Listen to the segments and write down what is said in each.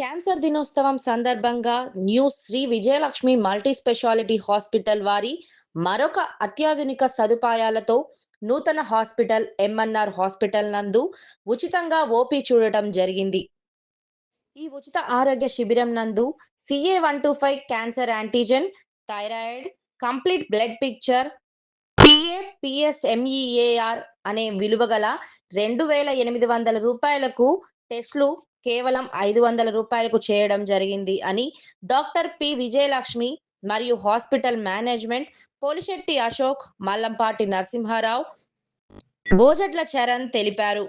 Cancer దినోత్సవం సందర్భంగా new Sri Vijayalakshmi multi specialty hospital వారి మరొక అత్యాధునిక సదుపాయాలతో నూతన హాస్పిటల్ ఎంఎన్ఆర్ హాస్పిటల్ నందు ఉచితంగా ఓపీ చూడటం జరిగింది. ఈ ఉచిత ఆరోగ్య శిబిరం నందు CA one two five cancer antigen thyroid complete blood picture PA పిఎస్ఎంఈఏఆర్ అనే విలువ గల రెండు వేల ఎనిమిది వందల రూపాయలకు టెస్ట్లు కేవలం ఐదు వందల రూపాయలకు చేయడం జరిగింది అని డాక్టర్ పి విజయలక్ష్మి మరియు హాస్పిటల్ మేనేజ్మెంట్ పోలిశెట్టి అశోక్ మల్లంపాటి నరసింహారావు బోజట్ల చరణ్ తెలిపారు.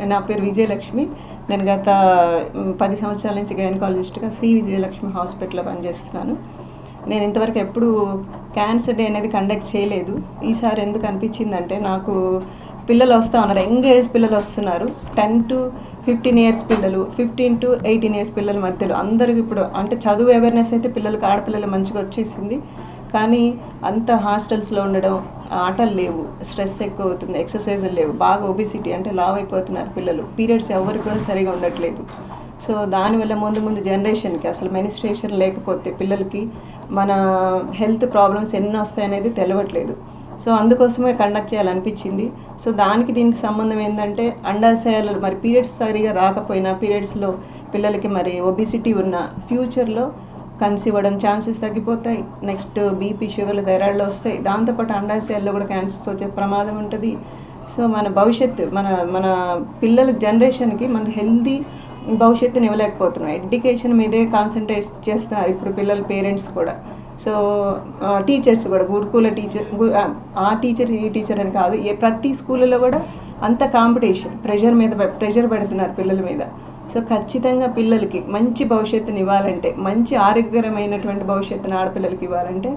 నా పేరు విజయలక్ష్మి. నేను గత పది సంవత్సరాల నుంచి గైనకాలజిస్ట్గా శ్రీ విజయలక్ష్మి హాస్పిటల్లో పనిచేస్తున్నాను. నేను ఇంతవరకు ఎప్పుడు క్యాన్సర్ డే అనేది కండక్ట్ చేయలేదు. ఈసారి ఎందుకు అనిపించిందంటే నాకు పిల్లలు వస్తూ ఉన్నారు. యంగ్ ఏజ్ పిల్లలు వస్తున్నారు. టెన్ టు ఫిఫ్టీన్ ఇయర్స్ పిల్లలు ఫిఫ్టీన్ టు ఎయిటీన్ ఇయర్స్ పిల్లల మధ్యలో అందరికి ఇప్పుడు అంటే చదువు అవేర్నెస్ అయితే పిల్లలకు ఆడపిల్లలు మంచిగా వచ్చేసింది. కానీ అంత హాస్టల్స్లో ఉండడం ఆటలు లేవు స్ట్రెస్ ఎక్కువ అవుతుంది ఎక్సర్సైజ్లు లేవు బాగా ఒబిసిటీ అంటే లావ్ అయిపోతున్నారు పిల్లలు. పీరియడ్స్ ఎవరు కూడా సరిగా ఉండట్లేదు. సో దానివల్ల ముందు ముందు జనరేషన్కి అసలు మెనిస్ట్రేషన్ లేకపోతే పిల్లలకి మన హెల్త్ ప్రాబ్లమ్స్ ఎన్ని వస్తాయనేది తెలియట్లేదు సో అందుకోసమే కండక్ట్ చేయాలనిపించింది. సో దానికి దీనికి సంబంధం ఏంటంటే అండాశయాలు మరి పీరియడ్స్ సరిగా రాకపోయినా పీరియడ్స్లో పిల్లలకి మరి ఒబిసిటీ ఉన్న ఫ్యూచర్లో కన్సీవ్ ఇవ్వడం ఛాన్సెస్ తగ్గిపోతాయి. నెక్స్ట్ బీపీ షుగర్లు థైరాయిడ్లో వస్తాయి. దాంతోపాటు అండాశయాల్లో కూడా క్యాన్సర్స్ వచ్చే ప్రమాదం ఉంటుంది. సో మన భవిష్యత్తు మన మన పిల్లల జనరేషన్కి మన హెల్దీ భవిష్యత్తుని ఇవ్వలేకపోతున్నాం ఎడ్యుకేషన్ మీదే కాన్సన్ట్రేట్ చేస్తున్నారు ఇప్పుడు పిల్లల పేరెంట్స్ కూడా. సో టీచర్స్ కూడా గురుకుల టీచర్ ఆ, ఆ టీచర్ ఈ టీచర్ అని కాదు ఏ ప్రతి స్కూల్లో కూడా అంత కాంపిటీషన్ ప్రెషర్ మీద ప్రెషర్ పెడుతున్నారు పిల్లల మీద. సో ఖచ్చితంగా పిల్లలకి మంచి భవిష్యత్తుని ఇవ్వాలంటే మంచి ఆరోగ్యకరమైనటువంటి భవిష్యత్తుని ఆడపిల్లలకి ఇవ్వాలంటే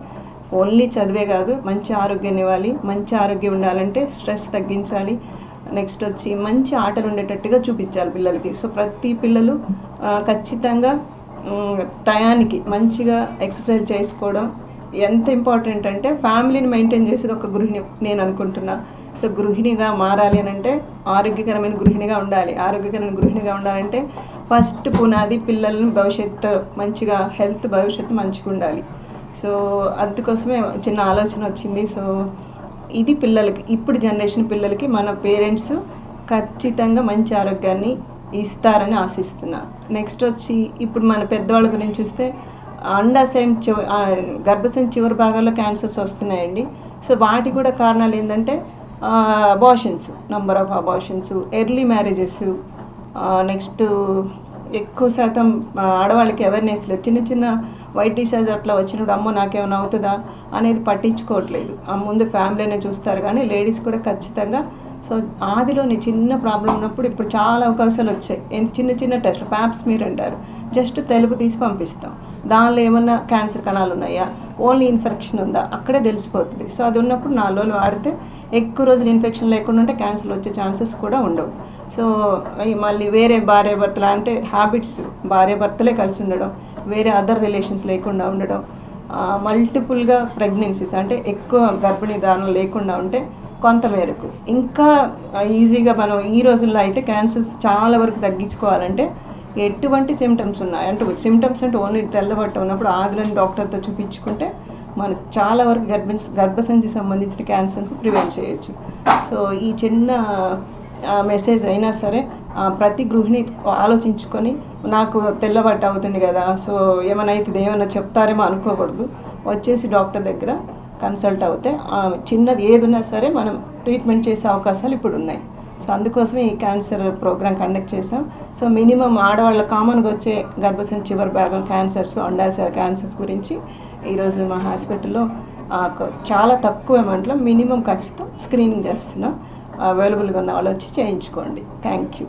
ఓన్లీ చదివే కాదు మంచి ఆరోగ్యాన్ని ఇవ్వాలి మంచి ఆరోగ్యం ఉండాలంటే స్ట్రెస్ తగ్గించాలి నెక్స్ట్ వచ్చి మంచి ఆటలు ఉండేటట్టుగా చూపించాలి పిల్లలకి. సో ప్రతి పిల్లలు ఖచ్చితంగా టయానికి మంచిగా ఎక్సర్సైజ్ చేసుకోవడం ఎంత ఇంపార్టెంట్ అంటే ఫ్యామిలీని మెయింటైన్ చేసేది ఒక గృహిణి నేను అనుకుంటున్నా. సో గృహిణిగా మారాలి అని అంటే ఆరోగ్యకరమైన గృహిణిగా ఉండాలి. ఆరోగ్యకరమైన గృహిణిగా ఉండాలంటే ఫస్ట్ పునాది పిల్లల్ని భవిష్యత్తు మంచిగా హెల్త్ భవిష్యత్తు మంచిగా ఉండాలి. సో అందుకోసమే చిన్న ఆలోచన వచ్చింది. సో ఇది పిల్లలకి ఇప్పుడు జనరేషన్ పిల్లలకి మన పేరెంట్స్ ఖచ్చితంగా మంచి ఆరోగ్యాన్ని ఇస్తారని ఆశిస్తున్నా. నెక్స్ట్ వచ్చి ఇప్పుడు మన పెద్దవాళ్ళ గురించి చూస్తే అండాశయం చివ గర్భశయం చివరి భాగాల్లో క్యాన్సర్స్ వస్తున్నాయండి. సో వాటి కూడా కారణాలు ఏంటంటే abortions number of abortions early marriages next ఎక్కువ శాతం ఆడవాళ్ళకి అవేర్నెస్ లేదు. చిన్న చిన్న వైట్ డిసైజ్ అట్లా వచ్చినప్పుడు అమ్మో నాకేమైనా అవుతుందా? అనేది పట్టించుకోవట్లేదు. ఆ ముందు ఫ్యామిలీనే చూస్తారు. కానీ లేడీస్ కూడా ఖచ్చితంగా సో ఆదిలోని చిన్న ప్రాబ్లం ఉన్నప్పుడు ఇప్పుడు చాలా అవకాశాలు వచ్చాయి. ఎంత చిన్న చిన్న టెస్ట్ ప్యాప్స్ మీరు అంటారు. జస్ట్ తెలుపు తీసి పంపిస్తాం. దానిలో ఏమన్నా క్యాన్సర్ కణాలు ఉన్నాయా? ఓన్లీ ఇన్ఫెక్షన్ ఉందా? అక్కడే తెలిసిపోతుంది. సో అది ఉన్నప్పుడు నాలుగు రోజులు వాడితే ఎక్కువ రోజులు ఇన్ఫెక్షన్ లేకుండా ఉంటే క్యాన్సర్ వచ్చే ఛాన్సెస్ కూడా ఉండవు. సో మళ్ళీ వేరే భార్య భర్తలు అంటే హ్యాబిట్స్ భార్య భర్తలే కలిసి ఉండడం వేరే అదర్ రిలేషన్స్ లేకుండా ఉండడం మల్టిపుల్గా ప్రెగ్నెన్సీస్ అంటే ఎక్కువ గర్భిణీ దానం లేకుండా ఉంటే కొంతమేరకు ఇంకా ఈజీగా మనం ఈ రోజుల్లో అయితే క్యాన్సర్స్ చాలా వరకు తగ్గించుకోవాలంటే ఎటువంటి సిమ్టమ్స్ ఉన్నాయి? అంటే సిమ్టమ్స్ అంటే ఓన్లీ తెల్లబట్ట ఉన్నప్పుడు ఆదిలని డాక్టర్తో చూపించుకుంటే మనకు చాలా వరకు గర్భ గర్భసంచి సంబంధించిన క్యాన్సర్స్ ప్రివెంట్ చేయొచ్చు. సో ఈ చిన్న మెసేజ్ అయినా సరే ప్రతి గృహిణి ఆలోచించుకొని నాకు తెల్లబట్ట అవుతుంది కదా సో ఏమైనా అవుతుంది ఏమైనా చెప్తారేమో అనుకోకూడదు. వచ్చేసి డాక్టర్ దగ్గర కన్సల్ట్ అవుతే చిన్నది ఏదున్నా సరే మనం ట్రీట్మెంట్ చేసే అవకాశాలు ఇప్పుడు ఉన్నాయి. సో అందుకోసమే ఈ క్యాన్సర్ ప్రోగ్రామ్ కండక్ట్ చేసాం సో మినిమం ఆడవాళ్ళ కామన్గా వచ్చే గర్భసంచి చివరి భాగం క్యాన్సర్స్ అండాశయ క్యాన్సర్స్ గురించి ఈరోజు మా హాస్పిటల్లో చాలా తక్కువ అమౌంట్లో మినిమం ఖర్చుతో స్క్రీనింగ్ చేస్తున్నాం. అవైలబుల్గా ఉన్న వాళ్ళు వచ్చి చేయించుకోండి. Thank you